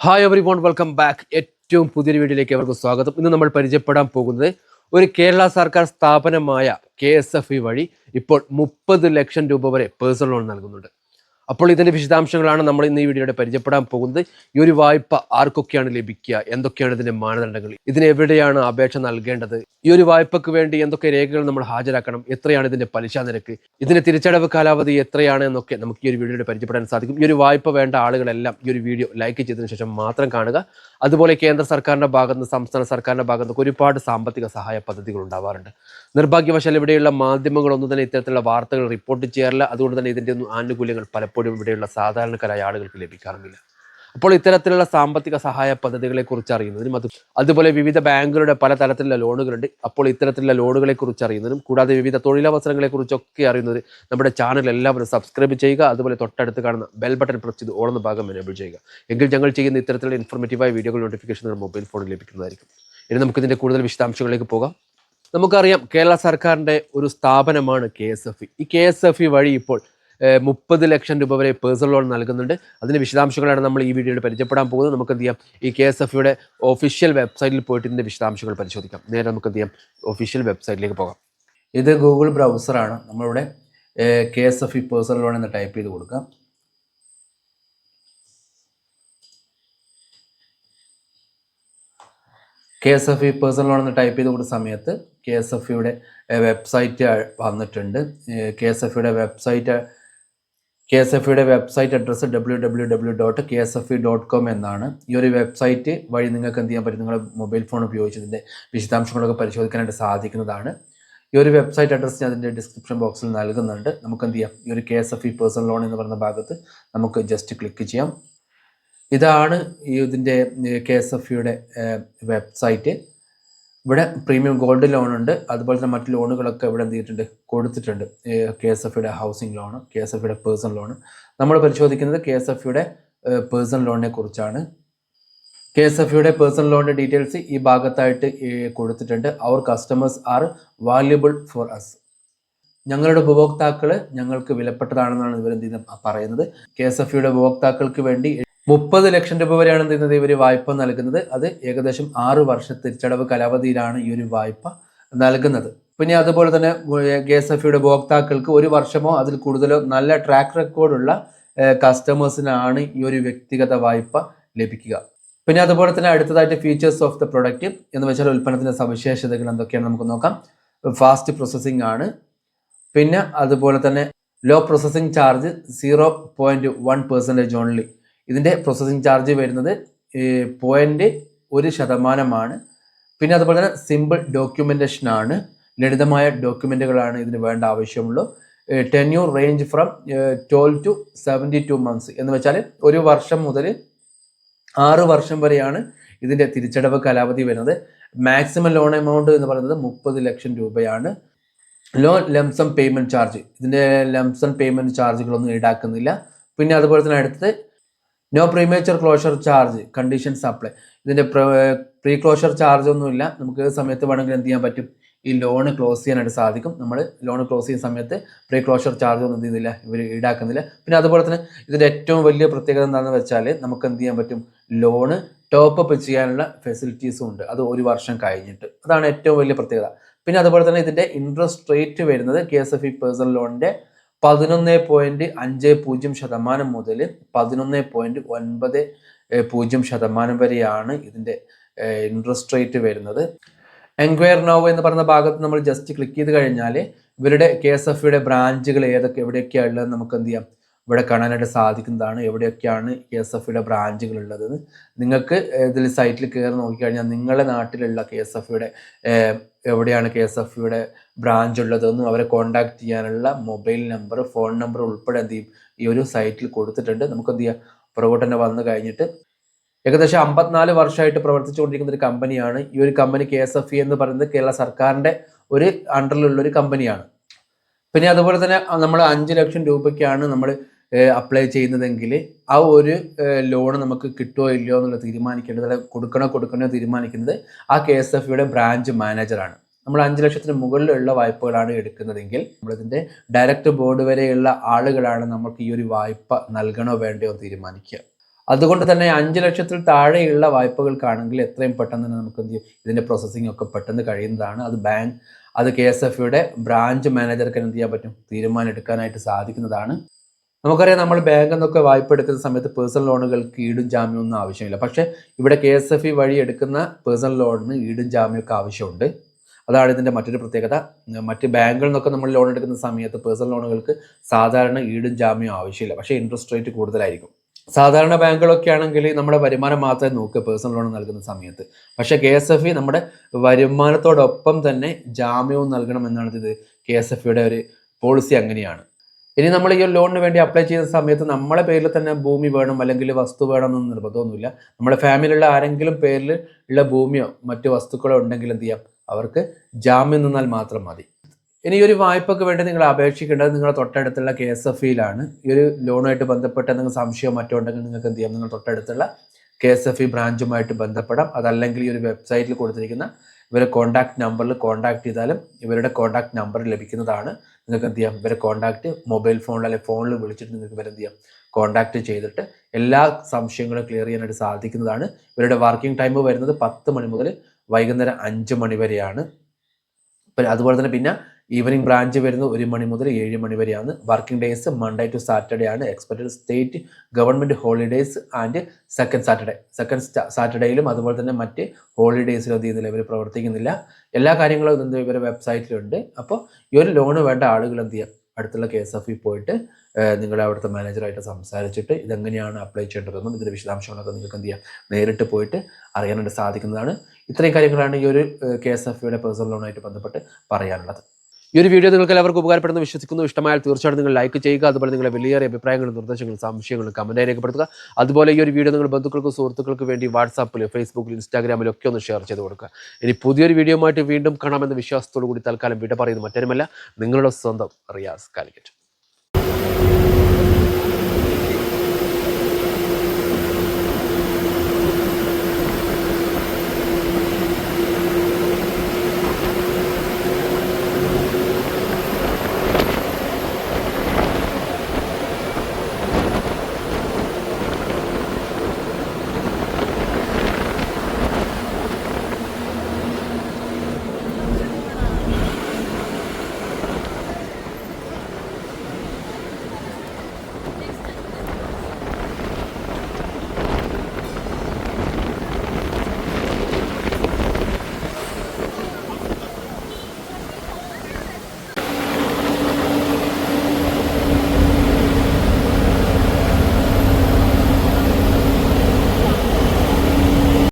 Hi everyone welcome back ഏറ്റവും പുതിയൊരു വീഡിയോയിലേക്ക് അവർക്ക് സ്വാഗതം. ഇന്ന് നമ്മൾ പരിചയപ്പെടാൻ പോകുന്നത് ഒരു കേരള സർക്കാർ സ്ഥാപനമായ കെ വഴി ഇപ്പോൾ മുപ്പത് ലക്ഷം രൂപ വരെ പേഴ്സണൽ ലോൺ നൽകുന്നുണ്ട്. അപ്പോൾ ഇതിന്റെ വിശദാംശങ്ങളാണ് നമ്മൾ ഇന്ന് ഈ വീഡിയോയുടെ പരിചയപ്പെടാൻ പോകുന്നത്. ഈ ഒരു വായ്പ ആർക്കൊക്കെയാണ് ലഭിക്കുക? എന്തൊക്കെയാണ് ഇതിന്റെ മാനദണ്ഡങ്ങൾ? ഇതിന് എവിടെയാണ് അപേക്ഷ നൽകേണ്ടത്? ഈ ഒരു വായ്പക്ക് വേണ്ടി എന്തൊക്കെ രേഖകൾ നമ്മൾ ഹാജരാക്കണം? എത്രയാണ് ഇതിന്റെ പലിശ നിരക്ക്? ഇതിന്റെ തിരിച്ചടവ് കാലാവധി എത്രയാണ് എന്നൊക്കെ നമുക്ക് ഈ ഒരു വീഡിയോയുടെ പരിചയപ്പെടാൻ സാധിക്കും. ഈ ഒരു വായ്പ വേണ്ട ആളുകളെല്ലാം ഈ ഒരു വീഡിയോ ലൈക്ക് ചെയ്തതിനു ശേഷം മാത്രം കാണുക. അതുപോലെ കേന്ദ്ര സർക്കാരിന്റെ ഭാഗത്ത് നിന്ന് സംസ്ഥാന സർക്കാരിന്റെ ഭാഗത്ത് ഒരുപാട് സാമ്പത്തിക സഹായ പദ്ധതികൾ ഉണ്ടാവാറുണ്ട്. നിർഭാഗ്യവശാൽ ഇവിടെയുള്ള മാധ്യമങ്ങളൊന്നും തന്നെ ഇത്തരത്തിലുള്ള വാർത്തകൾ റിപ്പോർട്ട് ചെയ്യാറില്ല. അതുകൊണ്ട് തന്നെ ഇതിന്റെ ഒന്നും ആനുകൂല്യങ്ങൾ പലപ്പോഴും ഇവിടെയുള്ള സാധാരണക്കാരായ ആളുകൾക്ക് ലഭിക്കാറുമില്ല. അപ്പോൾ ഇത്തരത്തിലുള്ള സാമ്പത്തിക സഹായ പദ്ധതികളെ കുറിച്ച് അറിയുന്നതിനും അത് അതുപോലെ വിവിധ ബാങ്കുകളുടെ പലതരത്തിലുള്ള ലോണുകളുണ്ട്. അപ്പോൾ ഇത്തരത്തിലുള്ള ലോണുകളെ കുറിച്ച് അറിയുന്നതിനും കൂടാതെ വിവിധ തൊഴിലവസരങ്ങളെ കുറിച്ചൊക്കെ അറിയുന്നത് നമ്മുടെ ചാനൽ എല്ലാവരും സബ്സ്ക്രൈബ് ചെയ്യുക. അതുപോലെ തൊട്ടടുത്ത് കാണുന്ന ബെൽ ബട്ടൺ പ്രസ് ചെയ്ത് ഓടുന്ന ഭാഗം എനേബിൾ ചെയ്യുക. എങ്കിൽ ഞങ്ങൾ ചെയ്യുന്ന ഇത്തരത്തിലുള്ള ഇൻഫോർമേറ്റീവായ വീഡിയോകൾ നോട്ടിഫിക്കേഷൻ നിങ്ങളുടെ മൊബൈൽ ഫോണിൽ ലഭിക്കുന്നതായിരിക്കും. ഇനി നമുക്കിതിന്റെ കൂടുതൽ വിശദാംശങ്ങളിലേക്ക് പോകാം. നമുക്കറിയാം കേരള സർക്കാരിന്റെ ഒരു സ്ഥാപനമാണ് കെ എസ് എഫ് ഇ. ഈ കെ എസ് എഫ് ഇ വഴി ഇപ്പോൾ മുപ്പത് ലക്ഷം രൂപ വരെ പേഴ്സണൽ ലോൺ നൽകുന്നുണ്ട്. അതിന്റെ വിശദാംശങ്ങളാണ് നമ്മൾ ഈ വീഡിയോയിൽ പരിചയപ്പെടാൻ പോകുന്നത്. നമുക്ക് എന്ത് ചെയ്യാം? ഈ കെ എസ് എഫ് ഇയുടെ ഒഫീഷ്യൽ വെബ്സൈറ്റിൽ പോയിട്ട് ഇതിന്റെ വിശദാംശങ്ങൾ പരിശോധിക്കാം. നേരെ നമുക്ക് എന്ത് ചെയ്യാം? ഒഫീഷ്യൽ വെബ്സൈറ്റിലേക്ക് പോകാം. ഇത് ഗൂഗിൾ ബ്രൗസറാണ് നമ്മളിവിടെ K S F E personal loan എന്ന് ടൈപ്പ് ചെയ്ത് കൊടുക്കാം. K S F E personal loan എന്ന് ടൈപ്പ് ചെയ്ത് കൊടുത്ത സമയത്ത് കെ എസ് എഫ് ഇയുടെ വെബ്സൈറ്റ് വന്നിട്ടുണ്ട്. കെ എസ് എഫ് ഇയുടെ വെബ്സൈറ്റ് കെ എസ് എഫ് ഇയുടെ website address W W W dot K S F E dot com എന്നാണ്. ഈ ഒരു വെബ്സൈറ്റ് വഴി നിങ്ങൾക്ക് എന്ത് ചെയ്യാൻ പറ്റും? നിങ്ങളുടെ മൊബൈൽ ഫോൺ ഉപയോഗിച്ച് ഇതിന്റെ വിശദാംശങ്ങളൊക്കെ പരിശോധിക്കാനായിട്ട് സാധിക്കുന്നതാണ്. ഈ ഒരു വെബ്സൈറ്റ് അഡ്രസ്സ് ഞാൻ അതിന്റെ ഡിസ്ക്രിപ്ഷൻ ബോക്സിൽ നൽകുന്നുണ്ട്. നമുക്ക് എന്ത് ചെയ്യാം? ഈ ഒരു K S F E personal loan എന്ന് പറയുന്ന ഭാഗത്ത് നമുക്ക് ജസ്റ്റ് ക്ലിക്ക് ചെയ്യാം. ഇതാണ് ഇതിന്റെ കെ എസ് എഫ് ഇയുടെ വെബ്സൈറ്റ്. ഇവിടെ പ്രീമിയം ഗോൾഡ് ലോൺ ഉണ്ട്. അതുപോലെ തന്നെ മറ്റു ലോണുകളൊക്കെ ഇവിടെ എന്ത് ചെയ്തിട്ടുണ്ട്? കൊടുത്തിട്ടുണ്ട്. K S F housing loan K S F personal loan നമ്മൾ പരിശോധിക്കുന്നത് കെ എസ് എഫ് പേഴ്സണൽ ലോണിനെ കുറിച്ചാണ്. കെ എസ് എഫ് യുടെ പേഴ്സണൽ ലോണിന്റെ ഡീറ്റെയിൽസ് ഈ ഭാഗത്തായിട്ട് കൊടുത്തിട്ടുണ്ട്. അവർ customers are valuable for us ഞങ്ങളുടെ ഉപഭോക്താക്കൾ ഞങ്ങൾക്ക് വിലപ്പെട്ടതാണെന്നാണ് ഇവരെന്ത് പറയുന്നത്. കെ എസ് എഫ് യുടെ ഉപഭോക്താക്കൾക്ക് വേണ്ടി മുപ്പത് ലക്ഷം രൂപ വരെയാണ് എന്ത് ചെയ്യുന്നത് ഇവർ വായ്പ നൽകുന്നത്. അത് ഏകദേശം ആറ് വർഷ തിരിച്ചടവ് കാലാവധിയിലാണ് ഈ ഒരു വായ്പ നൽകുന്നത്. പിന്നെ അതുപോലെ തന്നെ കെ എസ് എഫ് ഇയുടെ ഉപഭോക്താക്കൾക്ക് ഒരു വർഷമോ അതിൽ കൂടുതലോ നല്ല ട്രാക്ക് റെക്കോർഡുള്ള കസ്റ്റമേഴ്സിനാണ് ഈ ഒരു വ്യക്തിഗത വായ്പ ലഭിക്കുക. പിന്നെ അതുപോലെ തന്നെ അടുത്തതായിട്ട് ഫീച്ചേഴ്സ് ഓഫ് ദ പ്രൊഡക്റ്റ് എന്ന് വെച്ചാൽ ഉൽപ്പന്നത്തിന്റെ സവിശേഷതകൾ എന്തൊക്കെയാണ് നമുക്ക് നോക്കാം. ഫാസ്റ്റ് പ്രോസസ്സിംഗ് ആണ്. പിന്നെ അതുപോലെ തന്നെ low processing charge zero point one percentage only ഇതിന്റെ പ്രോസസ്സിംഗ് ചാർജ് വരുന്നത് പോയിന്റ് ഒരു ശതമാനമാണ്. പിന്നെ അതുപോലെ തന്നെ സിമ്പിൾ ഡോക്യുമെന്റേഷൻ ആണ്. ലളിതമായ ഡോക്യുമെന്റുകളാണ് ഇതിന് വേണ്ട ആവശ്യമുള്ളൂ. Tenure range from twelve to seventy two months എന്ന് വെച്ചാൽ ഒരു വർഷം മുതൽ ആറ് വർഷം വരെയാണ് ഇതിന്റെ തിരിച്ചടവ് കാലാവധി വരുന്നത്. മാക്സിമം ലോൺ എമൗണ്ട് എന്ന് പറയുന്നത് മുപ്പത് ലക്ഷം രൂപയാണ്. Loan lump sum payment charge ഇതിന്റെ ലംസം പേയ്മെന്റ് ചാർജുകളൊന്നും ഈടാക്കുന്നില്ല. പിന്നെ അതുപോലെ തന്നെ അടുത്തത് no premature closure charge condition apply ഇതിന്റെ പ്രീ ക്ലോഷർ ചാർജ് ഒന്നുമില്ല. നമുക്ക് സമയത്ത് വേണമെങ്കിൽ എന്ത് ചെയ്യാൻ പറ്റും? ഈ ലോൺ ക്ലോസ് ചെയ്യാനായിട്ട് സാധിക്കും. നമ്മൾ ലോൺ ക്ലോസ് ചെയ്യുന്ന സമയത്ത് പ്രീ ക്ലോഷർ ചാർജ് ഒന്നും ചെയ്യുന്നില്ല ഇവർ ഈടാക്കുന്നില്ല. പിന്നെ അതുപോലെ തന്നെ ഇതിന്റെ ഏറ്റവും വലിയ പ്രത്യേകത എന്താണെന്ന് വെച്ചാൽ നമുക്ക് എന്ത് ചെയ്യാൻ പറ്റും? ലോണ് ടോപ്പ് അപ്പ് ചെയ്യാനുള്ള ഫെസിലിറ്റീസും ഉണ്ട്. അത് ഒരു വർഷം കഴിഞ്ഞിട്ട്. അതാണ് ഏറ്റവും വലിയ പ്രത്യേകത. പിന്നെ അതുപോലെ തന്നെ ഇതിന്റെ ഇൻട്രസ്റ്റ് റേറ്റ് വരുന്നത് K S F E personal ലോണിന്റെ പതിനൊന്ന് പോയിന്റ് അഞ്ച് പൂജ്യം ശതമാനം മുതൽ പതിനൊന്ന് പോയിന്റ് ഒൻപത് പൂജ്യം ശതമാനം വരെയാണ് ഇതിന്റെ ഇൻട്രസ്റ്റ് റേറ്റ് വരുന്നത്. എൻക്വയർ നോവ് എന്ന് പറയുന്ന ഭാഗത്ത് നമ്മൾ ജസ്റ്റ് ക്ലിക്ക് ചെയ്ത് കഴിഞ്ഞാൽ ഇവരുടെ കെ എസ് എഫ് ബ്രാഞ്ചുകൾ ഏതൊക്കെ എവിടെയൊക്കെയാണ് ഉള്ളത് നമുക്ക് എന്ത് ചെയ്യാം? ഇവിടെ കാണാനായിട്ട് സാധിക്കുന്നതാണ്. എവിടെയൊക്കെയാണ് കെ എസ് എഫ് യുടെ ബ്രാഞ്ചുകൾ ഉള്ളത് നിങ്ങൾക്ക് ഇതിൽ സൈറ്റിൽ കയറി നോക്കിക്കഴിഞ്ഞാൽ നിങ്ങളുടെ നാട്ടിലുള്ള കെ എസ് എഫ് യുടെ എവിടെയാണ് കെ എസ് എഫ് യുടെ ബ്രാഞ്ച് ഉള്ളതെന്നും അവരെ കോൺടാക്ട് ചെയ്യാനുള്ള മൊബൈൽ നമ്പർ ഫോൺ നമ്പർ ഉൾപ്പെടെ എന്ത് ചെയ്യും? ഈ ഒരു സൈറ്റിൽ കൊടുത്തിട്ടുണ്ട്. നമുക്ക് എന്ത് ചെയ്യാം? പുറകോട്ട് തന്നെ വന്നു കഴിഞ്ഞിട്ട് ഏകദേശം അമ്പത്തിനാല് വർഷമായിട്ട് പ്രവർത്തിച്ചുകൊണ്ടിരിക്കുന്ന ഒരു കമ്പനിയാണ്. ഈ ഒരു company K S F E എന്ന് പറയുന്നത് കേരള സർക്കാരിന്റെ ഒരു അണ്ടറിലുള്ള ഒരു കമ്പനിയാണ്. പിന്നെ അതുപോലെ തന്നെ നമ്മൾ അഞ്ച് ലക്ഷം രൂപയ്ക്കാണ് നമ്മൾ അപ്ലൈ ചെയ്യുന്നതെങ്കിൽ ആ ഒരു ലോൺ നമുക്ക് കിട്ടുമോ ഇല്ലയോ എന്നുള്ളത് തീരുമാനിക്കേണ്ടത് കൊടുക്കണോ കൊടുക്കണോ തീരുമാനിക്കുന്നത് ആ കെ എസ് എഫ് യുടെ ബ്രാഞ്ച് മാനേജറാണ് നമ്മൾ അഞ്ച് ലക്ഷത്തിന് മുകളിലുള്ള വായ്പകളാണ് എടുക്കുന്നതെങ്കിൽ നമ്മളിതിന്റെ ഡയറക്റ്റ് ബോർഡ് വരെയുള്ള ആളുകളാണ് നമുക്ക് ഈ ഒരു വായ്പ നൽകണോ വേണ്ടയോ തീരുമാനിക്കുക. അതുകൊണ്ട് തന്നെ അഞ്ച് ലക്ഷത്തിൽ താഴെയുള്ള വായ്പകൾക്കാണെങ്കിൽ എത്രയും പെട്ടെന്ന് തന്നെ നമുക്ക് എന്ത് ചെയ്യും? ഇതിന്റെ പ്രോസസ്സിംഗ് ഒക്കെ പെട്ടെന്ന് കഴിയുന്നതാണ്. അത് ബാങ്ക് അത് കെ എസ് എഫ് യുടെ ബ്രാഞ്ച് മാനേജർക്ക് എന്ത് ചെയ്യാൻ പറ്റും? തീരുമാനം എടുക്കാനായിട്ട് സാധിക്കുന്നതാണ്. നമുക്കറിയാം നമ്മൾ ബാങ്കിൽ നിന്നൊക്കെ വായ്പ എടുക്കുന്ന സമയത്ത് പേഴ്സണൽ ലോണുകൾക്ക് ഈടും ജാമ്യം ഒന്നും ആവശ്യമില്ല. പക്ഷേ ഇവിടെ കെ എസ് എഫ് ഇ വഴി എടുക്കുന്ന പേഴ്സണൽ ലോണിന് ഈടും ജാമ്യമൊക്കെ ആവശ്യമുണ്ട്. അതാണ് ഇതിന്റെ മറ്റൊരു പ്രത്യേകത. മറ്റ് ബാങ്കുകളിൽ നിന്നൊക്കെ നമ്മൾ ലോൺ എടുക്കുന്ന സമയത്ത് പേഴ്സണൽ ലോണുകൾക്ക് സാധാരണ ഈടും ജാമ്യം ആവശ്യമില്ല. പക്ഷേ ഇൻട്രസ്റ്റ് റേറ്റ് കൂടുതലായിരിക്കും. സാധാരണ ബാങ്കുകളൊക്കെ ആണെങ്കിൽ നമ്മുടെ വരുമാനം മാത്രമേ നോക്കുക പേഴ്സണൽ ലോൺ നൽകുന്ന സമയത്ത്. പക്ഷേ കെ എസ് എഫ് ഇ നമ്മുടെ വരുമാനത്തോടൊപ്പം തന്നെ ജാമ്യവും നൽകണം എന്നാണ് ഇത് കെ എസ് എഫ് ഇയുടെ ഒരു പോളിസി അങ്ങനെയാണ്. ഇനി നമ്മൾ ഈ ലോണിന് വേണ്ടി അപ്ലൈ ചെയ്യുന്ന സമയത്ത് നമ്മളെ പേരിൽ തന്നെ ഭൂമി വേണം അല്ലെങ്കിൽ വസ്തു വേണം എന്നൊന്നും നിർബന്ധമൊന്നുമില്ല. നമ്മുടെ ഫാമിലിയിലുള്ള ആരെങ്കിലും പേരിൽ ഉള്ള ഭൂമിയോ മറ്റു വസ്തുക്കളോ ഉണ്ടെങ്കിൽ എന്ത് ചെയ്യാം? അവർക്ക് ജാമ്യം നിന്നാൽ മാത്രം മതി. ഇനി ഈ ഒരു വായ്പക്ക് വേണ്ടി നിങ്ങൾ അപേക്ഷിക്കേണ്ടത് നിങ്ങളുടെ തൊട്ടടുത്തുള്ള കെ എസ് എഫ് ഇയിലാണ്. ഈ ഒരു ലോണുമായിട്ട് ബന്ധപ്പെട്ട എന്തെങ്കിലും സംശയം മറ്റോ ഉണ്ടെങ്കിൽ നിങ്ങൾക്ക് എന്ത് ചെയ്യാം? നിങ്ങൾ തൊട്ടടുത്തുള്ള കെ എസ് എഫ് ഇ ബ്രാഞ്ചുമായിട്ട് ബന്ധപ്പെടാം. അതല്ലെങ്കിൽ ഈ ഒരു വെബ്സൈറ്റിൽ കൊടുത്തിരിക്കുന്ന ഇവരെ കോൺടാക്ട് നമ്പറിൽ കോൺടാക്ട് ചെയ്താലും ഇവരുടെ കോൺടാക്ട് നമ്പർ ലഭിക്കുന്നതാണ് നിങ്ങൾക്ക് എന്ത് ചെയ്യാം ഇവരെ കോൺടാക്ട് മൊബൈൽ ഫോണിൽ അല്ലെങ്കിൽ ഫോണിൽ വിളിച്ചിട്ട് നിങ്ങൾക്ക് ഇവരെ എന്ത് ചെയ്യാം കോൺടാക്ട് ചെയ്തിട്ട് എല്ലാ സംശയങ്ങളും ക്ലിയർ ചെയ്യാനായിട്ട് സാധിക്കുന്നതാണ്. ഇവരുടെ വർക്കിംഗ് ടൈം വരുന്നത് പത്ത് മണി മുതൽ വൈകുന്നേരം അഞ്ച് മണി വരെയാണ്. അതുപോലെ തന്നെ പിന്നെ ഈവനിങ് ബ്രാഞ്ച് വരുന്നത് ഒരു മണി മുതൽ ഏഴ് മണി വരെയാണ്. Working days Monday to Saturday ആണ്. Expected state government holidays and second Saturday second സാറ്റർഡേയിലും അതുപോലെ തന്നെ മറ്റ് ഹോളിഡേയ്സിലും എന്ത് ഇവർ പ്രവർത്തിക്കുന്നില്ല. എല്ലാ കാര്യങ്ങളും എന്ത് ഇവരുടെ വെബ്സൈറ്റിലുണ്ട് അപ്പോൾ ഈ ഒരു ലോണ് വേണ്ട ആളുകൾ എന്ത് ചെയ്യാം? അടുത്തുള്ള കെ എസ് എഫ് ഇ പോയിട്ട് നിങ്ങളുടെ അവിടുത്തെ മാനേജറായിട്ട് സംസാരിച്ചിട്ട് ഇതെങ്ങനെയാണ് അപ്ലൈ ചെയ്യേണ്ടതെന്നും ഇതിന്റെ വിശദാംശങ്ങളൊക്കെ നിങ്ങൾക്ക് എന്ത് ചെയ്യാം? നേരിട്ട് പോയിട്ട് അറിയാനായിട്ട് സാധിക്കുന്നതാണ്. ഇത്രയും കാര്യങ്ങളാണ് ഈ ഒരു കെ എസ് എഫ് ഇയുടെ പേഴ്സണൽ ലോണായിട്ട് ബന്ധപ്പെട്ട് പറയാനുള്ളത്. ഈ ഒരു വീഡിയോ നിങ്ങൾക്ക് എല്ലാവർക്കും ഉപകാരപ്പെടുന്നു വിശ്വസിക്കുന്നു ഇഷ്ടമായാൽ തീർച്ചയായിട്ടും നിങ്ങൾ ലൈക്ക് ചെയ്യുക അതുപോലെ നിങ്ങളുടെ വലിയേറിയ അഭിപ്രായങ്ങളും നിർദ്ദേശങ്ങളും സംശയങ്ങളും കമന്റായി രേഖപ്പെടുത്തുക. അതുപോലെ ഈ ഒരു വീഡിയോ നിങ്ങൾ ബന്ധുക്കൾക്കും സുഹൃത്തുക്കൾക്ക് വേണ്ടി വാട്സാപ്പിൽ ഫേസ്ബുക്കിൽ ഇൻസ്റ്റാഗ്രാമിലും ഒക്കെ ഒന്ന് ഷെയർ ചെയ്ത് കൊടുക്കുക. ഇനി പുതിയൊരു വീഡിയോ വീണ്ടും കാണാമെന്ന വിശ്വാസത്തോടു കൂടി തൽക്കാലം വിട പറയുന്നു. മറ്റൊരുമല്ല നിങ്ങളുടെ സ്വന്തം റിയാസ് കാലിക്കറ്റ്.